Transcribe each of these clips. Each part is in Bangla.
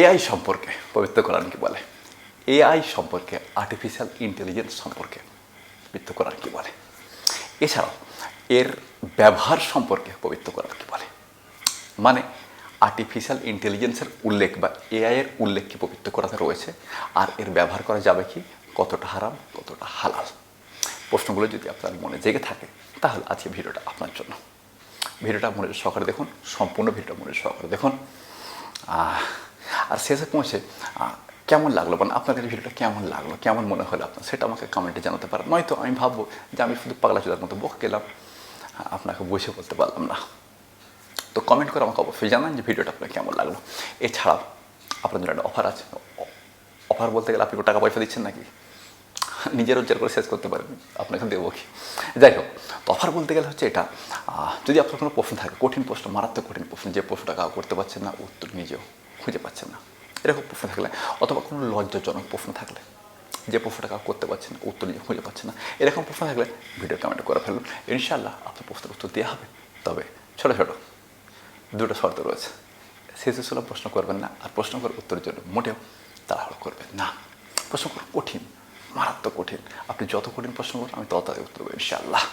এআই সম্পর্কে, পবিত্র কোরআন কি বলে? এআই সম্পর্কে আর্টিফিশিয়াল ইন্টেলিজেন্স সম্পর্কে, পবিত্র কোরআন কি বলে? এছাড়াও, এর ব্যবহার সম্পর্কে পবিত্র কোরআন কি বলে? মানে আর্টিফিশিয়াল ইন্টেলিজেন্সের উল্লেখ বা এআই এর উল্লেখ কি পবিত্র কোরআনে রয়েছে? আর এর ব্যবহার করা যাবে কি? কতটা হারাম, কতটা হালাল? প্রশ্নগুলো যদি আপনার মনে জেগে থাকে, তাহলে আজকে ভিডিওটা আপনার জন্য। ভিডিওটা মনে সহকারে দেখুন, সম্পূর্ণ ভিডিওটা মনে সহকারে দেখুন। আর শেষে পৌঁছে কেমন লাগল? মানে আপনাদের ভিডিওটা কেমন লাগল? কেমন মনে হলো আপনার? সেটা আমাকে কমেন্টে জানাতে পারেন। নয়তো আমি ভাববো যে আমি শুধু পাগলা চুলার মতো বক গেলাম। আপনাকে বুঝে বলতে পারলাম না। তো কমেন্ট করে আমাকে অবশ্যই জানান যে ভিডিওটা আপনার কেমন লাগল। এছাড়াও জন্য একটা অফার আছে। অফার বলতে গেলে আপনি টাকা পয়সা দিচ্ছেন নাকি? নিজের রোজগার করে শেষ করতে পারেন। আপনাকে দেবো কি? যাই হোক, তো অফার বলতে গেলে হচ্ছে এটা যদি আপনার কোনো প্রশ্ন থাকে, কঠিন প্রশ্ন, মারাত্মক কঠিন প্রশ্ন, যে প্রশ্নটা কাউ করতে পারছেন না, উত্তর নিজেও খুঁজে পাচ্ছেন না। এরকম প্রশ্ন থাকলে, অথবা কোনো লজ্জাজনক প্রশ্ন থাকলে, যে প্রশ্নটা কাউ করতে পারছেন, উত্তর নিজে খুঁজে পাচ্ছেন না, এরকম প্রশ্ন থাকলে ভিডিও কমেন্ট করে ফেলুন। ইনশাল্লাহ আপনার প্রশ্নের উত্তর দেওয়া হবে। তবে ছোটো ছোটো দুটো শর্ত রয়েছে। শেষে সুলভ প্রশ্ন করবেন না, আর প্রশ্ন করে উত্তরের জন্য মোটেও তাড়াহুড়ো করবেন না। প্রশ্ন করুন কঠিন, মারাত্মক কঠিন। আপনি যত কঠিন প্রশ্ন করুন, আমি তত উত্তর দেবো, ইনশাআল্লাহ।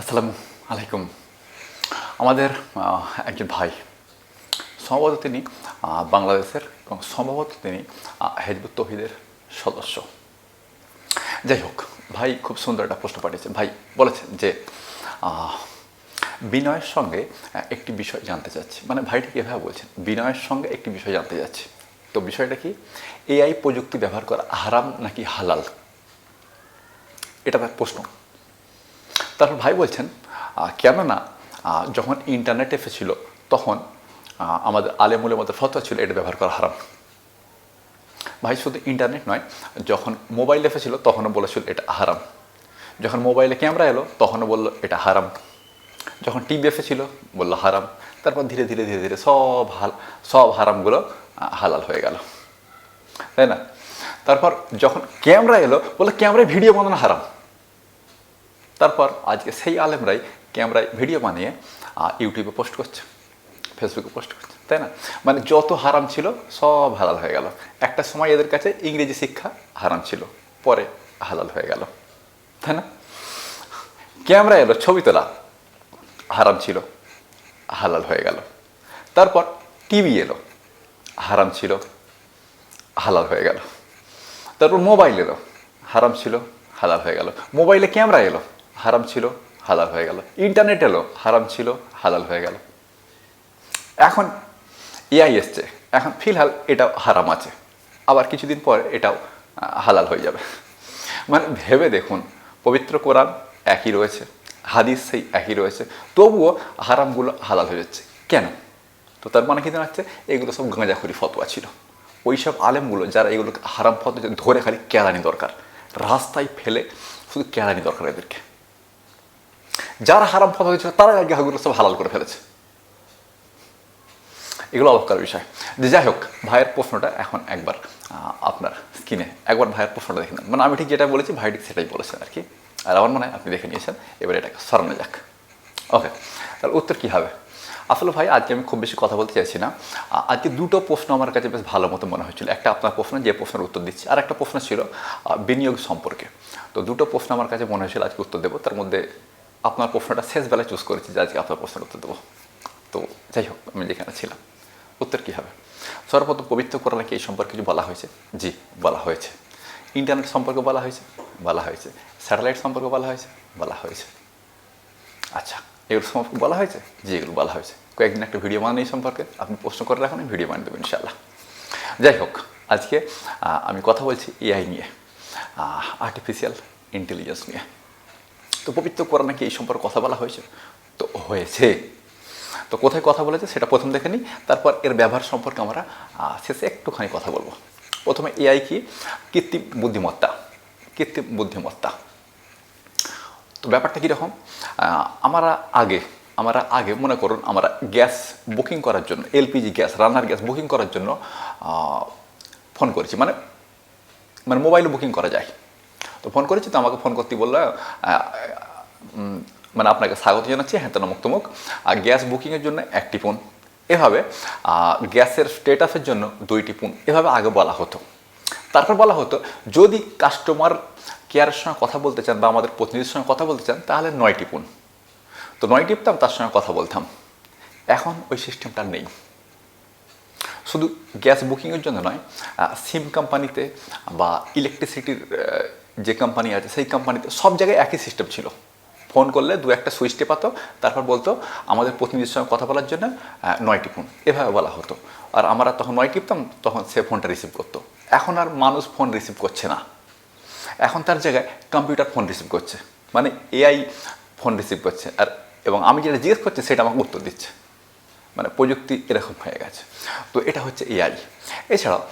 আসসালামু আলাইকুম। আমাদের একজন ভাই, সম্ভবত তিনি বাংলাদেশের এবং সম্ভবত তিনি হেজবুত তহিদের সদস্য। যাই হোক, ভাই খুব সুন্দর একটা প্রশ্ন পাঠিয়েছেন ভাই বলেছেন যে বিনয়ের সঙ্গে একটি বিষয় জানতে চাচ্ছি। মানে ভাইটি কীভাবে বলছেন? বিনয়ের সঙ্গে একটি বিষয় জানতে যাচ্ছি তো বিষয়টা কি? এআই প্রযুক্তি ব্যবহার করা হারাম নাকি হালাল? এটা তার প্রশ্ন। তারপর ভাই বলছেন কেননা যখন ইন্টারনেট এসেছিল, তখন আমাদের আলেমুলের মধ্যে ফতোয়া ছিল এটা ব্যবহার করা হারাম। ভাই, শুধু ইন্টারনেট নয়, যখন মোবাইল এসেছিল, তখনও বলেছিল এটা হারাম। যখন মোবাইলে ক্যামেরা এলো, তখনও বলল এটা হারাম। যখন টিভি এসেছিল, বলল হারাম। তারপর ধীরে ধীরে ধীরে ধীরে সব হাল, সব হারামগুলো হালাল হয়ে গেল। তাই না? তারপর যখন ক্যামেরা এলো, বলল, ক্যামেরায় ভিডিও বানানো হারাম। তারপর আজকে সেই আলেমরাই ক্যামেরায় ভিডিও বানিয়ে ইউটিউবে পোস্ট করছে, ফেসবুকে পোস্ট করছে, তাই না? মানে যত হারাম ছিল সব হালাল হয়ে গেল। একটা সময় এদের কাছে ইংরেজি শিক্ষা হারাম ছিল, পরে হালাল হয়ে গেল, তাই না? ক্যামেরা এলো, ছবি তোলা, হারাম ছিল, হালাল হয়ে গেল। তারপর টিভি এলো, হারাম ছিল, হালাল হয়ে গেল। তারপর মোবাইল এলো, হারাম ছিল, হালাল হয়ে গেল। মোবাইলে ক্যামেরা এলো হারাম ছিল, হালাল হয়ে গেল। ইন্টারনেট এলো, হারাম ছিল, হালাল হয়ে গেল। এখন এআই এসছে। এখন ফিলহাল এটাও হারাম আছে। আবার কিছুদিন পর এটাও হালাল হয়ে যাবে। মানে ভেবে দেখুন, পবিত্র কোরআন একই রয়েছে, হাদিস সেই একই রয়েছে, তবুও হারামগুলো হালাল হয়ে যাচ্ছে। কেন? তো তার মানে কি দাঁড়াচ্ছে এগুলো সব গাঁজাখুরি ফতোয়া ছিল। ওই সব আলেমগুলো যারা এগুলো হারাম ফতোয়া ধরে খালি কেরানি দরকার। রাস্তায় ফেলে শুধু কেরানি দরকার এদেরকে। যারা হারাম ফতোয়া দিচ্ছিল তারা আগে এগুলো সব হালাল করে ফেলেছে। এগুলো অবকার বিষয়। যে যাই হোক, ভাইয়ের প্রশ্নটা এখন একবার আপনার স্ক্রিনে একবার ভাইয়ের প্রশ্নটা দেখে মানে আমি ঠিক যেটা বলেছি, ভাই ঠিক সেটাই বলেছেন আর কি। আর আমার মনে হয় আপনি দেখে নিয়েছেন, এবার এটাকে সরানো যাক। ওকে, তাহলে উত্তর কী হবে? আসলে ভাই, আজকে আমি খুব বেশি কথা বলতে চাইছি না। আজকে দুটো প্রশ্ন আমার কাছে বেশ ভালো মতো মনে হয়েছিল। একটা আপনার প্রশ্ন, যে প্রশ্নের উত্তর দিচ্ছি। আর একটা প্রশ্ন ছিল বিনিয়োগ সম্পর্কে। তো দুটো প্রশ্ন আমার কাছে মনে হয়েছিল, আজকে উত্তর দেবো। তার মধ্যে আপনার প্রশ্নটা শেষ বেলায় চুজ করেছি, যে আজকে আপনার প্রশ্নের উত্তর দেবো। তো যাই হোক, আমি যেখানে ছিলাম। উত্তর কী হবে? সর্বপ্রথম পবিত্র কোরআনে কি এই সম্পর্কে কিছু বলা হয়েছে? জি, বলা হয়েছে। ইন্টারনেট সম্পর্কে বলা হয়েছে? বলা হয়েছে। স্যাটেলাইট সম্পর্কে বলা হয়েছে? বলা হয়েছে। আচ্ছা এগুলো সম্পর্কে বলা হয়েছে? জি, এগুলো বলা হয়েছে। কয়েকদিন একটা ভিডিও বানানো এই সম্পর্কে। আপনি প্রশ্ন করে রাখুন ভিডিও বানিয়ে দেবেন ইনশাল্লাহ যাই হোক, আজকে আমি কথা বলছি এআই নিয়ে আর্টিফিশিয়াল ইন্টেলিজেন্স নিয়ে। তো পবিত্র কোরআনে কি এই সম্পর্কে কথা বলা হয়েছে? তো হয়েছে। তো কোথায় কথা বলেছে সেটা প্রথম দেখে নিই। তারপর এর ব্যবহার সম্পর্কে আমরা শেষে একটুখানি কথা বলব। প্রথমে এআই কি? কৃত্রিম বুদ্ধিমত্তা। কৃত্রিম বুদ্ধিমত্তা। তো ব্যাপারটা কীরকম? আমরা আগে আমরা আগে মনে করুন, আমরা গ্যাস বুকিং করার জন্য, এলপিজি গ্যাস, রান্নার গ্যাস বুকিং করার জন্য ফোন করেছি। মানে মানে মোবাইলে বুকিং করা যায়। তো ফোন করেছি, তো আমাকে ফোন করতে বলল মানে আপনাকে স্বাগত জানাচ্ছি হ্যাঁ তমুক তমুক আর গ্যাস বুকিংয়ের জন্য একটি ফোন। এভাবে গ্যাসের স্টেটাসের জন্য দুইটি ফোন। এভাবে আগে বলা হতো। তারপর বলা হতো, যদি কাস্টমার কেয়ারের সঙ্গে কথা বলতে চান বা আমাদের প্রতিনিধির সঙ্গে কথা বলতে চান, তাহলে নয়টি ফোন। তো নয় টিপতাম তার সঙ্গে কথা বলতাম। এখন ওই সিস্টেমটা নেই। শুধু গ্যাস বুকিংয়ের জন্য নয় সিম কোম্পানিতে বা ইলেকট্রিসিটির যে কোম্পানি আছে সেই কোম্পানিতে সব জায়গায় একই সিস্টেম ছিল। ফোন করলে দু একটা সুইচ টেপাতো তারপর বলতো আমাদের প্রতিনিধির সঙ্গে কথা বলার জন্য আহ, নয়টি ফোন এভাবে বলা হতো। আর আমরা তখন নয় টিপতাম তখন সে ফোনটা রিসিভ করতো। এখন আর মানুষ ফোন রিসিভ করছে না। এখন তার জায়গায় কম্পিউটার ফোন রিসিভ করছে। মানে এআই ফোন রিসিভ করছে। আর এবং আমি যেটা জিজ্ঞেস করছি সেটা আমাকে উত্তর দিচ্ছে। মানে প্রযুক্তি এরকম হয়ে গেছে। তো এটা হচ্ছে এআই এছাড়াও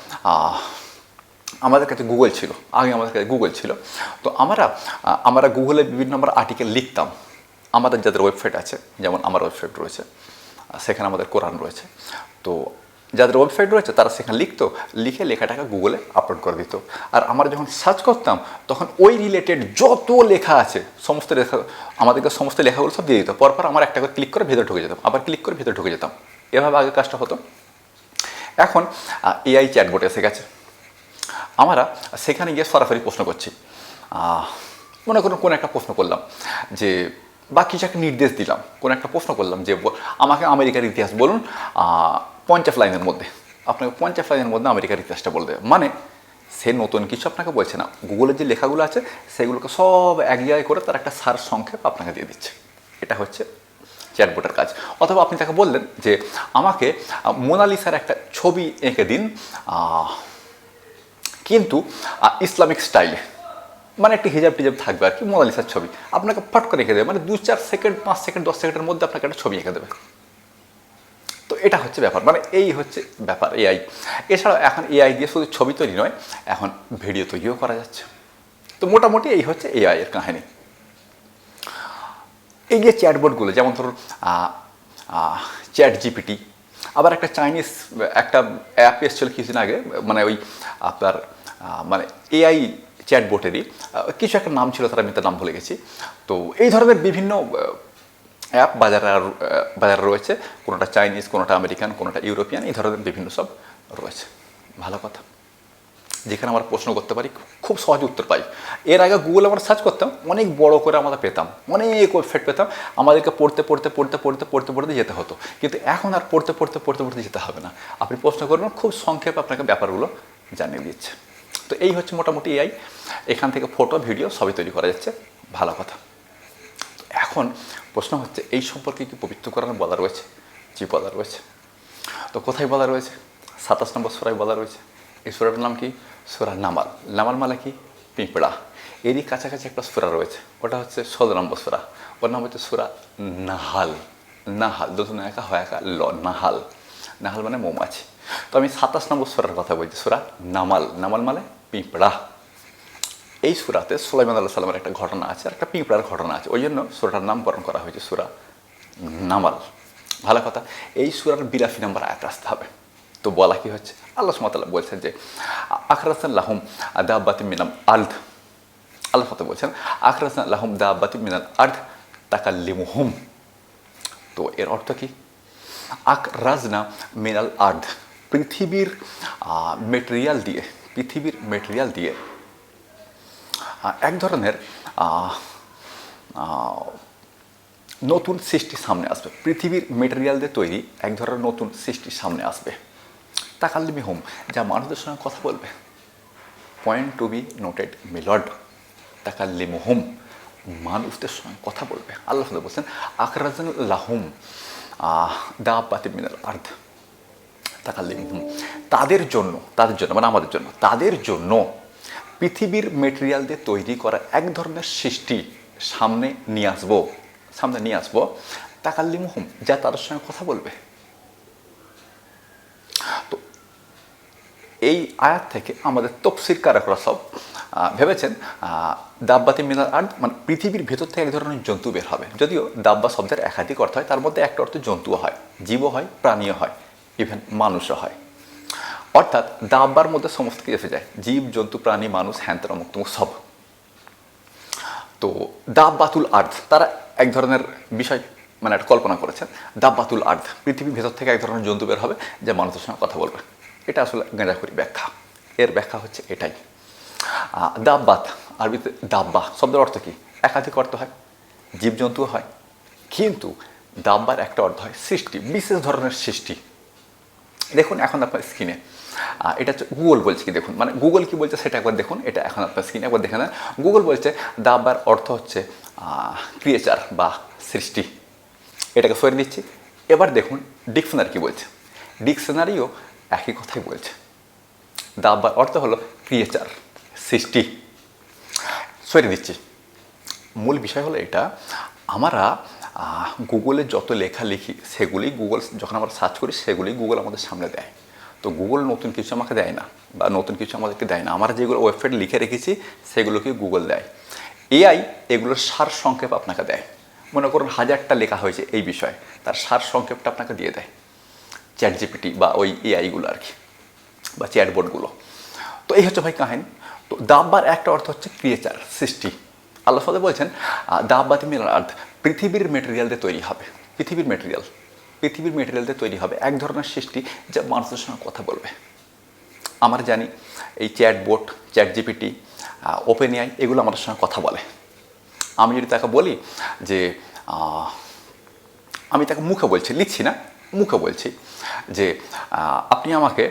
আমাদের কাছে গুগল ছিল। আগে আমাদের কাছে গুগল ছিল। তো আমরা আমরা গুগলে বিভিন্ন আমরা আর্টিকেল লিখতাম। আমাদের যাদের ওয়েবসাইট আছে, যেমন আমার ওয়েবসাইট রয়েছে সেখানে আমাদের কোরআন রয়েছে। তো যাদের ওয়েবসাইট রয়েছে, তারা সেখানে লিখতো, লিখে লেখাটাকে গুগলে আপলোড করে দিত। আর আমরা যখন সার্চ করতাম, তখন ওই রিলেটেড যত লেখা আছে, সমস্ত লেখা, আমাদেরকে সমস্ত লেখাগুলো সব দিয়ে দিত। পরপর আমার একটা করে ক্লিক করে ভেতরে ঢুকে যেতাম। আবার ক্লিক করে ভেতরে ঢুকে যেতাম। এভাবে আগে কাজটা হতো। এখন এআই চ্যাটবোর্ড এসে গেছে। আমরা সেখানে গিয়ে সরাসরি প্রশ্ন করছি। মনে করুন কোনো একটা প্রশ্ন করলাম যে বা কিছু একটা নির্দেশ দিলাম, কোনো একটা প্রশ্ন করলাম যে আমাকে আমেরিকার ইতিহাস বলুন পঞ্চাশ লাইনের মধ্যে। আপনাকে পঞ্চাশ লাইনের মধ্যে আমেরিকার ইতিহাসটা বলতে হবে। মানে সে নতুন কিছু আপনাকে বলছে না। গুগলের যে লেখাগুলো আছে, সেগুলোকে সব এক জায়গায় করে তার একটা সার সংক্ষেপ আপনাকে দিয়ে দিচ্ছে। এটা হচ্ছে চ্যাটবোটের কাজ। অথবা আপনি তাকে বললেন যে, আমাকে মোনালিসার একটা ছবি এঁকে দিন কিন্তু ইসলামিক স্টাইলে মানে একটি হিজাব টিজাব থাকবে আর কি মোনালিসার ছবি। আপনাকে ফট করে রেখে দেবে মানে দু চার সেকেন্ড, পাঁচ সেকেন্ড, দশ সেকেন্ডের মধ্যে আপনাকে একটা ছবি এঁকে দেবে। তো এটা হচ্ছে ব্যাপার মানে এই হচ্ছে ব্যাপার, এআই। এছাড়াও এখন এআই দিয়ে শুধু ছবি তৈরি নয়, এখন ভিডিও তৈরিও করা যাচ্ছে। তো মোটামুটি এই হচ্ছে এআই এর কাহিনী। এই যে চ্যাটবোর্ডগুলো যেমন ধরুন চ্যাট জিপিটি আবার একটা চাইনিজ, একটা অ্যাপ এসেছিল কিছুদিন আগে মানে ওই আপনার মানে এআই চ্যাটবোর্ডেরই কিছু একটা নাম ছিল, তার আমি তার নাম ভুলে গেছি। তো এই ধরনের বিভিন্ন অ্যাপ বাজারে বাজারে রয়েছে। কোনোটা চাইনিজ কোনোটা আমেরিকান কোনোটা ইউরোপিয়ান এই ধরনের বিভিন্ন সব রয়েছে। ভালো কথা। যেখানে আমরা প্রশ্ন করতে পারি, খুব সহজে উত্তর পাই। এর আগে গুগলে আমরা সার্চ করতাম, অনেক বড় করে আমরা পেতাম, অনেক ওয়েবসাইট পেতাম। আমাদেরকে পড়তে পড়তে পড়তে পড়তে পড়তে পড়তে যেতে হতো। কিন্তু এখন আর পড়তে পড়তে পড়তে পড়তে যেতে হবে না। আপনি প্রশ্ন করবেন, খুব সংক্ষেপে আপনাকে ব্যাপারগুলো জানিয়ে দিচ্ছে। তো এই হচ্ছে মোটামুটি এআই এখান থেকে ফটো ভিডিও সবই তৈরি করা যাচ্ছে। ভালো কথা। এখন প্রশ্ন হচ্ছে, এই সম্পর্কে কি পবিত্র কোরআনে বলা রয়েছে? জি, বলা রয়েছে। তো কোথায় বলা রয়েছে? সাতাশ নম্বর সুরায় বলা রয়েছে। এই সুরাটার নাম কি? সুরা নামাল। নামাল মানে কি? পিঁপড়া। এরই কাছাকাছি একটা সুরা রয়েছে। ওটা হচ্ছে ষোলো নম্বর সুরা। ওর নাম হচ্ছে সুরা নাহাল। নাহাল। দুজন একা হয়, একা ল, নাহাল। নাহাল মানে মৌমাছি। তো আমি সাতাশ নম্বর সুরার কথা বলছি, সুরা নামাল। নামাল মানে পিঁপড়া। এই সুরাতে সুলাইমান আল্লাহ সাল্লামের একটা ঘটনা আছে আর একটা পিঁপড়ার ঘটনা আছে। ওই জন্য সুরাটার নামকরণ করা হয়েছে সুরা নামাল। ভালো কথা, এই সুরার বিরাশি নম্বর আয়াত আসতে হবে। তো বলা কি হচ্ছে? আল্লাহ সুমতাল্লাহ বলছেন যে, আখরাসান লাহুম দাব্বাতি মিনাম আর্ধ আল্লাহ সাথে বলছেন, আখরাসান লাহুম দাব্বাতি মিনাল আর্ধ তাকাল্লিমুহুম। তো এর অর্থ কি? আক রাজনা মিনাল আর্ধ পৃথিবীর মেটেরিয়াল দিয়ে পৃথিবীর মেটেরিয়াল দিয়ে। এক ধরনের নতুন সৃষ্টি সামনে আসবে। পৃথিবীর মেটেরিয়াল দিয়ে তৈরি এক ধরনের নতুন সৃষ্টি সামনে আসবে। তাকাল্লিমি হোম, যা মানুষদের সঙ্গে কথা বলবে। পয়েন্ট টু বি নোটেড মিলড তাকাল্লিমু হোম, মানুষদের সঙ্গে কথা বলবে। আল্লাহ বলছেন আকরাজন লাহুম দা পাতি মিনাল আর্ধ তাকাল্লিমুহুম তাদের জন্য তাদের জন্য মানে আমাদের জন্য, তাদের জন্য পৃথিবীর মেটেরিয়াল দিয়ে তৈরি করা এক ধরনের সৃষ্টি সামনে নিয়ে আসব, সামনে নিয়ে আসব। তাকাল্লিমুহুম যা তাদের সঙ্গে কথা বলবে। তো এই আয়াত থেকে আমাদের তফসির কারকরা সব ভেবেছেন দাব্বাতি মিনাল আর্থ মানে পৃথিবীর ভেতর থেকে এক ধরনের জন্তু বের হবে। যদিও দাব্বা শব্দের একাধিক অর্থ হয়, তার মধ্যে একটা অর্থ জন্তুও হয়, জীবও হয়, প্রাণীও হয়। ইভেন মানুষও হয়। অর্থাৎ দাব্বার মধ্যে সমস্ত কিছু এসে যায়। জীব, জন্তু, প্রাণী, মানুষ, হ্যান্তরা, মুক্ত সব। তো দাব্বাতুল আর্থ, তারা এক ধরনের বিষয় মানে একটা কল্পনা করেছেন। দাব্বাতুল আর্থ, পৃথিবীর ভেতর থেকে এক ধরনের জন্তু বের হবে যা মানুষের সঙ্গে কথা বলবে। এটা আসলে গাঁজাখুরি ব্যাখ্যা। এর ব্যাখ্যা হচ্ছে এটাই। দাব্বাত আরবিতে দাব্বা শব্দের অর্থ কি? একাধিক অর্থ হয়, জীবজন্তুও হয়। কিন্তু দাব্বার একটা অর্থ হয় সৃষ্টি, বিশেষ ধরনের সৃষ্টি। দেখুন, এখন আপনার স্ক্রিনে এটা হচ্ছে গুগল বলছে কি দেখুন মানে গুগল কি বলছে সেটা একবার দেখুন, এটা এখন আপনার স্ক্রিনে একবার দেখে নেন। গুগল বলছে, দাবার অর্থ হচ্ছে ক্রিয়েচার বা সৃষ্টি। এটাকে সরে দিচ্ছি এবার দেখুন ডিকশনারি কী বলছে? ডিকশনারিও একই কথাই বলছে। দাবার অর্থ হলো ক্রিয়েচার সৃষ্টি। সরে দিচ্ছি মূল বিষয় হলো এটা, আমরা গুগলে যত লেখা লিখি সেগুলি গুগল যখন আমরা সার্চ করি সেগুলি গুগল আমাদের সামনে দেয়। তো গুগল নতুন কিছু আমাকে দেয় না বা নতুন কিছু আমাদেরকে দেয় না। আমরা যেগুলো ওয়েবসাইট লিখে রেখেছি সেগুলোকে গুগল দেয়। এআই এগুলোর সার সংক্ষেপ আপনাকে দেয়। মনে করুন হাজারটা লেখা হয়েছে এই বিষয়ে, তার সার সংক্ষেপটা আপনাকে দিয়ে দেয়। চ্যাট জিপিটি বা ওই এআইগুলো আর কি, বা চ্যাটবোর্ডগুলো তো এই হচ্ছে ভাই কাহিনী। তো দাব্বার একটা অর্থ হচ্ছে ক্রিয়েচার সৃষ্টি। আল্লাহ সাদে বলছেন দাব্বাতি মিলার আর্থ পৃথিবীর মেটেরিয়াল দিয়ে তৈরি হবে, পৃথিবীর মেটেরিয়াল পৃথিবীর মেটেরিয়াল দিয়ে তৈরি হবে, এক ধরনের সৃষ্টি যা মানুষের সঙ্গে কথা বলবে। আমরা জানি এই chat chatbot chat GPT open AI এগুলো আমাদের সঙ্গে কথা বলে। আমি যদি তাকে বলি যে আমি তাকে মুখে বলছি, লিখছি না, মুখে বলছি যে আপনি আমাকে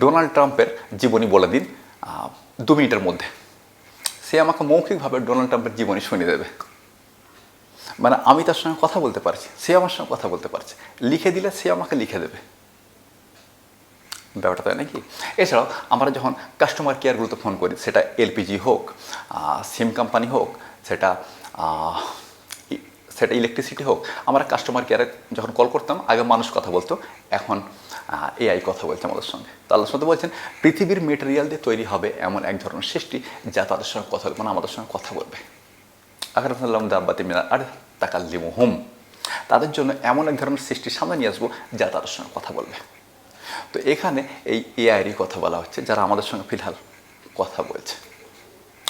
ডোনাল্ড ট্রাম্পের জীবনী বলে দিন দু মিনিটের মধ্যে। সে আমাকে মৌখিকভাবে ডোনাল্ড ট্রাম্পের জীবনী শুনিয়ে দেবে। মানে আমি তার সঙ্গে কথা বলতে পারছি, সে আমার সঙ্গে কথা বলতে পারছে। লিখে দিলে সে আমাকে লিখে দেবে। ব্যাপারটা তাই নাকি? এছাড়াও আমরা যখন কাস্টমার কেয়ারগুলোতে ফোন করি, সেটা এলপিজি হোক সিম কোম্পানি হোক, সেটা সেটা ইলেকট্রিসিটি হোক, আমরা কাস্টমার কেয়ারে যখন কল করতাম, আগে মানুষ কথা বলতো। এখন এআই কথা বলছে আমাদের সঙ্গে। তো আল্লাহ সাথে বলছেন, পৃথিবীর মেটেরিয়াল দিয়ে তৈরি হবে এমন এক ধরনের সৃষ্টি যা তাদের সঙ্গে কথা বলবে আমাদের সঙ্গে কথা বলবে। আখরাতাল্লাম দাব্বাতি মিনা আর তাকাল্লিমু হুম তাদের জন্য এমন এক ধরনের সৃষ্টি সামনে নিয়ে আসব যা তাদের সঙ্গে কথা বলবে। তো এখানে এই এআইয়েরই কথা বলা হচ্ছে, যারা আমাদের সঙ্গে ফিলহাল কথা বলছে।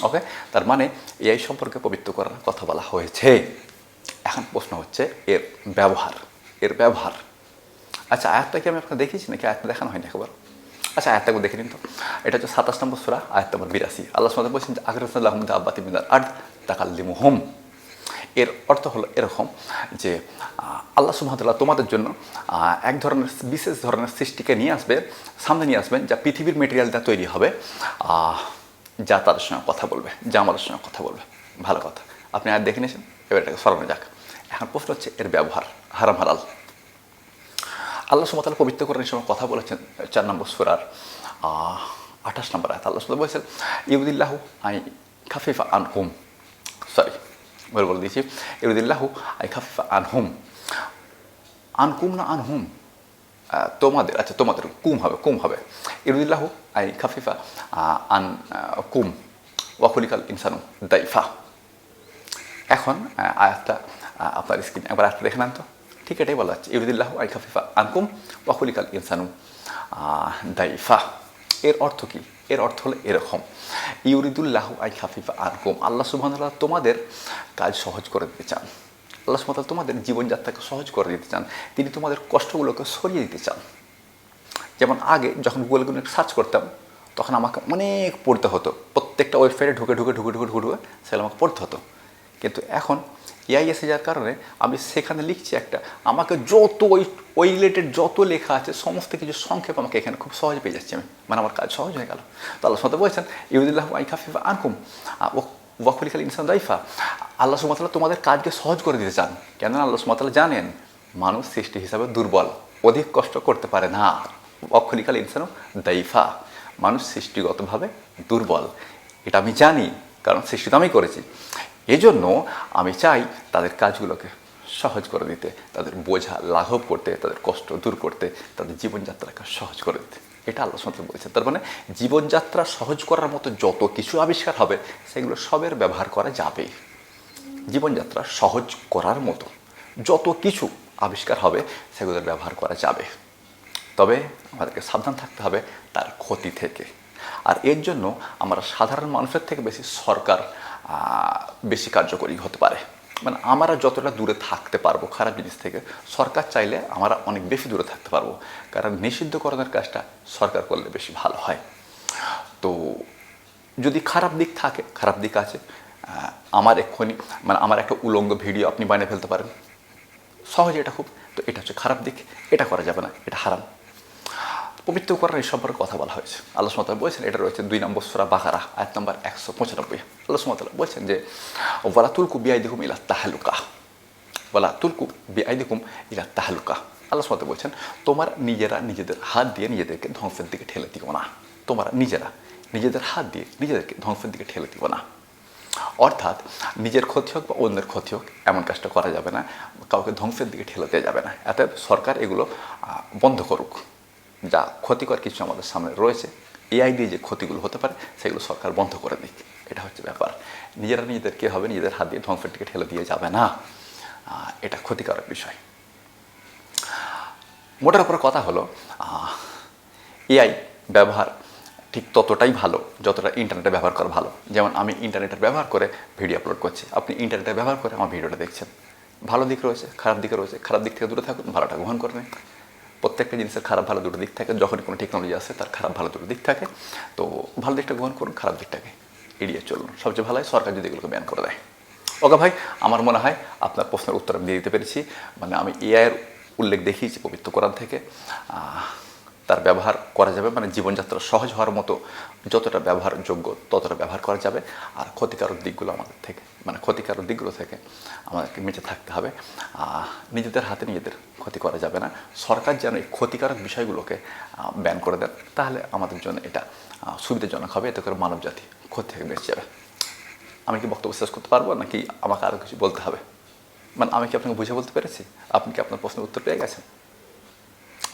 ওকে? তার মানে এআই সম্পর্কে পবিত্র করার কথা বলা হয়েছে। এখন প্রশ্ন হচ্ছে, এর ব্যবহার এর ব্যবহার আচ্ছা আয়াতটা কি আমি আপনাকে দেখিয়েছি নাকি? আয়াতটা দেখানো হয়নি একবার? আচ্ছা আয়াতটা একবার দেখে নিন তো। এটা হচ্ছে সাতাশ নম্বর সুরা, আয়াত নম্বর বিরাশি। আল্লাহ সামনে বলছেন যে আগরসাল্লাহ আহমদ আব্বাতি মিনার আর তাকাল্লিমু হোম এর অর্থ হলো এরকম যে আল্লাহ সুহামতাল্লাহ তোমাদের জন্য এক ধরনের বিশেষ ধরনের সৃষ্টিকে নিয়ে আসবে, সামনে নিয়ে আসবেন, যা পৃথিবীর মেটেরিয়াল দ্বারা তৈরি হবে যা তাদের সঙ্গে কথা বলবে, যা আমাদের সঙ্গে কথা বলবে। ভালো কথা। আপনি আর দেখে নিয়েছেন? এবার এটাকে সরানো যাক। এখন প্রশ্ন হচ্ছে, এর ব্যবহার হারাম, হালাল? আল্লাহ সুমতাল পবিত্র করার সময় কথা বলেছেন চার নম্বর সুরার আঠাশ নম্বর আয়াত। আল্লাহ সুমতাল বলেছেন ইউদিল্লাহ আই খাফিফা আন হুম সরি বলে বলে দিয়েছি। ইউদিল্লাহ আই খাফিফা আন হুম আন কুম না আনহুম? আহ, তোমাদের আচ্ছা তোমাদের কুম হবে কুম হবে। ইরুদিল্লাহ আই খাফিফা আন কুম ওয়াকুলিকাল ইনসানু দাইফা। এখন আয়াতটা আপনার স্ক্রিন একবার আয়াতটা দেখে নেন তো। ঠিক এটাই বলা হচ্ছে। ইরুদিল্লাহ আই খাফিফা আনকুম ওয়াকুলিকাল ইনসানু। দাইফা এর অর্থ কি? এর অর্থ হলো এরকম। ইউরিদুল্লাহ আই খাফিফা আনকুম। আল্লাহ সুবহানাল্লাহ তোমাদের কাজ সহজ করে দিতে চান। আল্লাহ সুবহানাল্লাহ তোমাদের জীবনযাত্রাকে সহজ করে দিতে চান। তিনি তোমাদের কষ্টগুলোকে সরিয়ে দিতে চান। যেমন আগে যখন গুগলগুলো সার্চ করতাম, তখন আমাকে অনেক পড়তে হতো। প্রত্যেকটা ওয়েবসাইটে ঢুকে ঢুকে ঢুকে ঢুকে ঢুকে ঢুকে সেগুলো আমাকে পড়তে হতো। কিন্তু এখন এআই এসে যাওয়ার কারণে আমি সেখানে লিখছি একটা, আমাকে যত ওই ওই রিলেটেড যত লেখা আছে, সমস্ত কিছু সংক্ষেপ আমাকে এখানে খুব সহজ পেয়ে যাচ্ছি আমি। মানে আমার কাজ সহজ হয়ে গেল। তো আল্লাহ সাথে বলছেন ইউদুল্লাহ আই খাফিফা আনকুম ওয়াকুলিকাল ইনসান দাইফা। আল্লাহ সুমাতাল্লাহ তোমাদের কাজকে সহজ করে দিতে চান। কেননা আল্লাহ সুমাতাল্লাহ জানেন, মানুষ সৃষ্টি হিসাবে দুর্বল, অধিক কষ্ট করতে পারে না। অক্ষলিকাল ইনসানও দাইফা। মানুষ সৃষ্টিগতভাবে দুর্বল। এটা আমি জানি। কারণ সৃষ্টি তো আমি করেছি। এজন্য আমি চাই তাদের কাজগুলোকে সহজ করে দিতে, তাদের বোঝা লাঘব করতে, তাদের কষ্ট দূর করতে, তাদের জীবনযাত্রাকে সহজ করে দিতে। এটা আল্লাহ সাল্লাম বলেছেন। তার মানে জীবনযাত্রা সহজ করার মতো যত কিছু আবিষ্কার হবে, সেগুলো সবের ব্যবহার করা যাবে জীবনযাত্রা সহজ করার মতো যত কিছু আবিষ্কার হবে, সেগুলোর ব্যবহার করা যাবে। তবে আমাদেরকে সাবধান থাকতে হবে তার ক্ষতি থেকে। আর এর জন্য আমরা সাধারণ মানুষের থেকে বেশি সরকার বেশি কার্যকরী হতে পারে। মানে আমরা যতটা দূরে থাকতে পারব খারাপ জিনিস থেকে, সরকার চাইলে আমরা অনেক বেশি দূরে থাকতে পারব। কারণ নিষিদ্ধকরণের কাজটা সরকার করলে বেশি ভালো হয়। তো যদি খারাপ দিক থাকে, খারাপ দিক আছে আমার এক্ষুনি মানে আমার একটা উলঙ্গ ভিডিও আপনি বানিয়ে ফেলতে পারেন। সহজে এটা খুব, তো এটা হচ্ছে খারাপ দিক, এটা করা যাবে না, এটা হারাম। পবিত্র করার এই সম্পর্কে কথা বলা হয়েছে। আল্লাহ সুমতাল বলছেন, এটা রয়েছে দুই নম্বর সুরা বাকারা, আয়াত নম্বর একশো পঁচানব্বই। আল্লাহ সুমতাল বলছেন যে, ওয়ালা তুলকু বিআই দেখুম ইলা তাহালুকা। ওয়ালা তুলকু বিআই দেখুম ইলা তাহালুকা। আল্লাহ সুমতাল বলছেন, তোমার নিজেরা নিজেদের হাত দিয়ে নিজেদেরকে ধ্বংসের দিকে ঠেলে দিও না। তোমরা নিজেরা নিজেদের হাত দিয়ে নিজেদেরকে ধ্বংসের দিকে ঠেলে দিও না। অর্থাৎ, নিজের ক্ষতি হোক বা অন্যের ক্ষতি হোক, এমন কাজটা করা যাবে না, কাউকে ধ্বংসের দিকে ঠেলে দেওয়া যাবে না। এত সরকার এগুলো বন্ধ করুক। যা ক্ষতিকর কিছু আমাদের সামনে রয়েছে এআই দিয়ে যে ক্ষতিগুলো হতে পারে, সেগুলো সরকার বন্ধ করে দিক। এটা হচ্ছে ব্যাপার। নিজেরা নিজেদের কী হবে? নিজেদের হাত দিয়ে ধ্বংসের দিকে ঠেলে দিয়ে যাবে না। এটা ক্ষতিকারক বিষয়। মোটার উপর কথা হলো এআই ব্যবহার ঠিক ততটাই ভালো, যতটা ইন্টারনেটে ব্যবহার করা ভালো। যেমন আমি ইন্টারনেটের ব্যবহার করে ভিডিও আপলোড করছি। আপনি ইন্টারনেটে ব্যবহার করে আমার ভিডিওটা দেখছেন। ভালো দিক রয়েছে, খারাপ দিক রয়েছে, খারাপ দিক থেকে দূরে থাকুন, ভালোটা গ্রহণ করে নিন। প্রত্যেকটা জিনিসের খারাপ ভালো দুটো দিক থাকে, যখনই কোনো টেকনোলজি আসে তার খারাপ ভালো দুটো দিক থাকে। তো ভালো দিকটা গ্রহণ করুন, খারাপ দিকটাকে এড়িয়ে চলুন। সবচেয়ে ভালো হয় সরকার যদি এগুলোকে ব্যান করে দেয়। ওকে ভাই, আমার মনে হয় আপনার প্রশ্নের উত্তর আমি দিয়ে দিতে পেরেছি। মানে আমি এআইয়ের উল্লেখ দেখিয়েছি পবিত্র কোরআন থেকে। তার ব্যবহার করা যাবে মানে জীবনযাত্রা সহজ হওয়ার মতো যতটা ব্যবহারযোগ্য ততটা ব্যবহার করা যাবে। আর ক্ষতিকারক দিকগুলো আমাদের থেকে মানে ক্ষতিকারক দিকগুলো থেকে আমাদেরকে বেঁচে থাকতে হবে। নিজেদের হাতে নিজেদের ক্ষতি করা যাবে না। সরকার যেন এই ক্ষতিকারক বিষয়গুলোকে ব্যান করে দেন, তাহলে আমাদের জন্য এটা সুবিধাজনক হবে। এতে করে মানবজাতি ক্ষতি থেকে বেঁচে যাবে। আমি কি বক্তব্য শেষ করতে পারব, নাকি আমাকে আরও কিছু বলতে হবে? মানে আমি কি আপনাকে বুঝে বলতে পেরেছি? আপনি কি আপনার প্রশ্নের উত্তর পেয়ে গেছেন?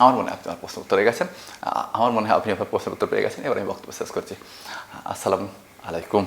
আমার মনে হয় আপনি আমার প্রশ্ন উত্তর পেয়ে গেছেন। আমার মনে হয় আপনি আপনার প্রশ্নের উত্তর পেয়ে গেছেন। এবার আমি বক্তব্য শেষ করছি। আসসালামু আলাইকুম।